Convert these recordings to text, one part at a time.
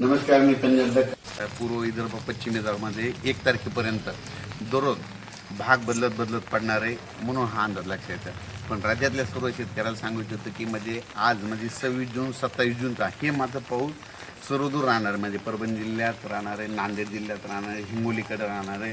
नमस्कार मी पंजाब पूर्व विदर्भ पश्चिम विदर्भामध्ये एक तारखेपर्यंत दररोज भाग बदलत बदलत पडणार आहे म्हणून हा अंदाज लक्षात येतं पण राज्यातल्या सर्व शेतकऱ्याला सांगू इच्छितो की म्हणजे आज म्हणजे सव्वीस जून सत्तावीस जूनचा हे माझं पाऊस सर्वदूर राहणार आहे. म्हणजे परभणी जिल्ह्यात राहणार आहे नांदेड जिल्ह्यात राहणार आहे हिंगोलीकडे राहणार आहे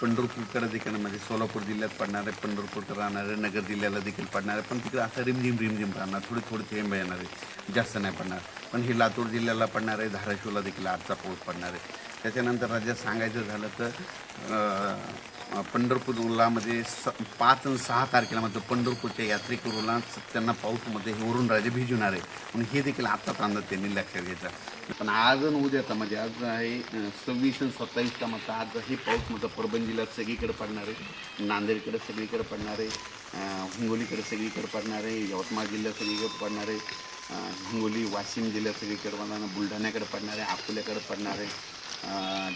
पंढरपूरकडे देखील म्हणजे सोलापूर जिल्ह्यात पडणार आहे पंढरपूरकडे राहणार आहे नगर जिल्ह्याला देखील पडणार आहे. पण तिकडे आता रिमझिम रिमझिम राहणार थोडे थोडे थेंब येणार आहे. जास्त नाही पडणार. पण हे लातूर जिल्ह्याला पडणार आहे धाराशिवला देखील आजचा पाऊस पडणार आहे. त्याच्यानंतर राज्यात सांगायचं झालं तर पंढरपूर पंढरपूरला स पाच आणि सहा तारखेला मात्र पंढरपूरच्या यात्रेकरूला त्यांना पाऊसमध्ये हे वरून राजे भिजवणार आहे. म्हणून हे देखील आत्ताच अंदाज त्यांनी लक्षात घेतला. पण आज आणि उद्याचा म्हणजे आज आहे सव्वीस आणि सत्तावीसचा मात्र आज हे पाऊस मात्र परभणी जिल्ह्यात सगळीकडे पडणार आहे. नांदेडकडे सगळीकडे पडणार आहे. हिंगोलीकडे सगळीकडे पडणार आहे. यवतमाळ जिल्ह्यात सगळीकडे पडणार आहे. हिंगोली वाशिम जिल्ह्यात सगळीकडे पडणार बुलढाण्याकडे पडणार आहे. अकोल्याकडे पडणार आहे.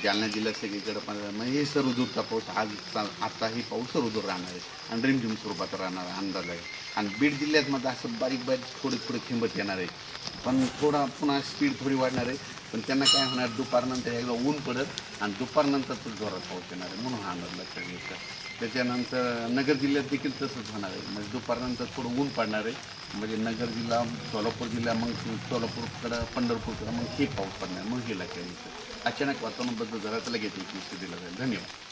जालना जिल्ह्यात सगळीकडे पण हे सर्व दूरचा पाऊस आज आताही पाऊस सर्व राहणार आहे. आणि रिमझिम स्वरूपात राहणार आहे अंदाज आहे. आणि बीड जिल्ह्यात मग असं बारीक बारीक थोडे थोडे खिंबत येणार आहे. पण थोडा पुन्हा स्पीड थोडी वाढणार आहे. पण त्यांना काय होणार दुपारनंतर एकदा ऊन पडत आणि दुपारनंतर तो जोरात पाऊस येणार आहे. म्हणून हा अंदाज लक्षात घ्यायचा त्याच्यानंतर नगर जिल्ह्यात देखील तसंच होणार आहे. म्हणजे दुपारनंतर थोडं ऊन पडणार आहे. म्हणजे नगर जिल्हा सोलापूर जिल्हा मग सोलापूरकडं पंढरपूरकडं मग हे पाऊस पडणार मग हे लक्षात घ्यायचं अचानक वातावरण बदल झाला घेतली लगेच दिला जाईल. धन्यवाद.